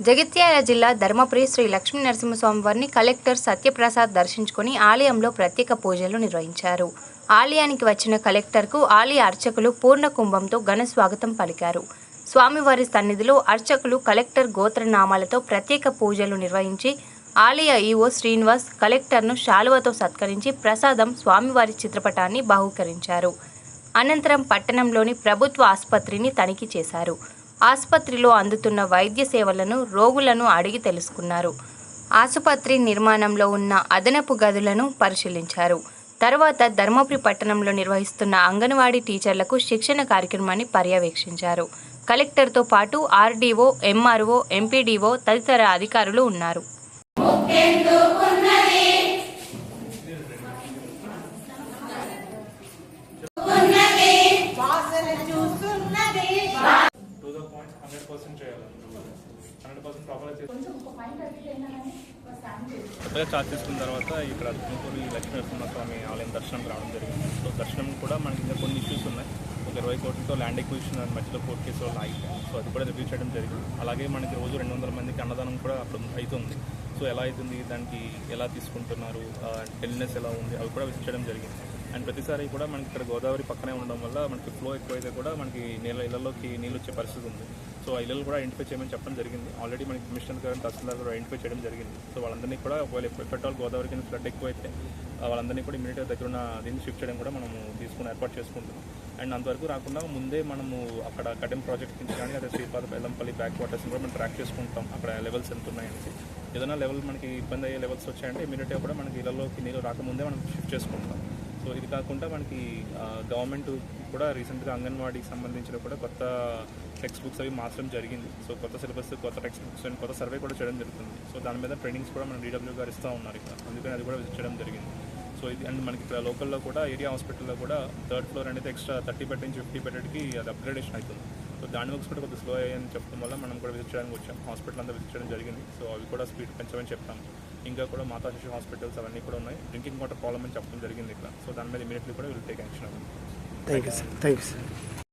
జగిత్యాల జిల్లా ధర్మపురి శ్రీ లక్ష్మీ నరసింహస్వామివారిని కలెక్టర్ సత్యప్రసాద్ దర్శించుకుని ఆలయంలో ప్రత్యేక పూజలు నిర్వహించారు. ఆలయానికి వచ్చిన కలెక్టర్కు ఆలయ అర్చకులు పూర్ణ కుంభంతో ఘన స్వాగతం పలికారు. స్వామివారి సన్నిధిలో అర్చకులు కలెక్టర్ గోత్రనామాలతో ప్రత్యేక పూజలు నిర్వహించి ఆలయ ఈవో శ్రీనివాస్ కలెక్టర్ను శాలువతో సత్కరించి ప్రసాదం స్వామివారి చిత్రపటాన్ని బహూకరించారు. అనంతరం పట్టణంలోని ప్రభుత్వ ఆసుపత్రిని తనిఖీ చేశారు. ఆసుపత్రిలో అందుతున్న వైద్య సేవలను రోగులను అడిగి తెలుసుకున్నారు. ఆసుపత్రి నిర్మాణంలో ఉన్న అదనపు గదులను పరిశీలించారు. తర్వాత ధర్మపురి పట్టణంలో నిర్వహిస్తున్న అంగన్వాడీ టీచర్లకు శిక్షణ కార్యక్రమాన్ని పర్యవేక్షించారు. కలెక్టర్తో పాటు ఆర్డీఓ ఎంఆర్ఓ ఎంపీడీఓ తదితర అధికారులు ఉన్నారు. హండ్రెడ్ పర్సెంట్ ప్రాపర్గా చేసి కొత్తగా చార్జ్ చేసుకున్న తర్వాత ఇక్కడ తుమ్మకూరి లక్ష్మీ నరసింహస్వామి ఆలయం దర్శనం రావడం జరిగింది. సో దర్శనం కూడా మనకి ఇంకా కొన్ని ఇష్యూస్ ఉన్నాయి. ఒక ఇరవై కోట్లతో ల్యాండ్ ఎక్విజిషన్ అని మధ్యలో కోర్టు కేసు వల్ల ఆగితే సో అది కూడా రివ్యూ చేయడం జరిగింది. అలాగే మనకి రోజు రెండు వందల మందికి అన్నదానం కూడా అప్పుడు అవుతుంది. సో ఎలా అవుతుంది? దానికి ఎలా తీసుకుంటున్నారు? టెలినెస్ ఎలా ఉంది? అవి కూడా విజిట్ చేయడం జరిగింది. అండ్ ప్రతిసారి కూడా మనకి ఇక్కడ గోదావరి పక్కనే ఉండడం వల్ల మనకి ఫ్లో ఎక్కువైతే కూడా మనకి నీళ్ళ ఇళ్ళలోకి నీళ్ళు వచ్చే పరిస్థితి ఉంది. సో ఆ ఇళ్ళు కూడా ఐడెంటిఫై చేయమని చెప్పడం జరిగింది. ఆల్రెడీ మనకి కమిషనర్ గారు తహసీల్దార్ కూడా ఐడెంటిఫై చేయడం జరిగింది. సో వాళ్ళందరినీ కూడా ఒకవేళ ఎఫెక్ట్ గోదావరి కింద ఫ్లడ్ ఎక్కువైతే వాళ్ళందరినీ కూడా ఇమీడియట్గా దగ్గర ఉన్న దీన్ని షిఫ్ట్ చేయడం కూడా మనము తీసుకుని ఏర్పాటు చేసుకుంటున్నాం. అండ్ అంతవరకు రాకుండా ముందే మనము అక్కడ కడెం ప్రాజెక్ట్ నుంచి కానీ అదే శ్రీపాద బెల్లంపల్లి బ్యాక్ వాటర్స్ కూడా మనం ట్రాక్ చేసుకుంటాం. అక్కడ లెవెల్స్ ఎంత ఉన్నాయని ఏదైనా లెవెల్ మనకి ఇబ్బంది అయ్యే లెవెల్స్ వచ్చాయంటే ఇమీడియట్గా కూడా మనకి ఇళ్ళలోకి నీళ్ళు రాకముందే మనం షిఫ్ట్ చేసుకుంటాం. సో ఇది కాకుండా మనకి గవర్నమెంట్ కూడా రీసెంట్గా అంగన్వాడీకి సంబంధించిన కూడా కొత్త టెక్స్ట్ బుక్స్ అవి మార్చడం జరిగింది. సో కొత్త సిలబస్ కొత్త టెక్స్ట్ బుక్స్ అండ్ కొత్త సర్వే కూడా చేయడం జరుగుతుంది. సో దాని మీద ట్రైనింగ్స్ కూడా మనం డీడబ్ల్యూ గారు ఇస్తూ ఉన్నారు ఇక్కడ. అందుకని అది కూడా విజిట్ చేయడం జరిగింది. సో ఇది అండ్ మనకి ఇక్కడ లోకల్లో కూడా ఏరియా హాస్పిటల్లో కూడా థర్డ్ ఫ్లోర్ అనేది ఎక్స్ట్రా థర్టీ బెడ్ నుంచి ఫిఫ్టీ బెడ్కి అది అప్గ్రేడేషన్ అవుతుంది. సో దాని వర్క్స్ కూడా కొద్దిగా స్లో అయ్యని చెప్పడం వల్ల మనం కూడా విజిట్ చేయడానికి వచ్చాం. హాస్పిటల్ అంతా విజిట్ చేయడం జరిగింది. సో అవి కూడా స్పీడ్ పెంచమని చెప్తాం ఇంకా కూడా మాతా శిశు హాస్పిటల్స్ అవన్నీ కూడా ఉన్నాయి. డ్రింకింగ్ వాటర్ ప్రాబ్లమ్ అని చెప్పడం జరిగింది ఇక్కడ. సో దాని మీద ఇమీడియట్లీ కూడా will take action. Thank you sir thank you sir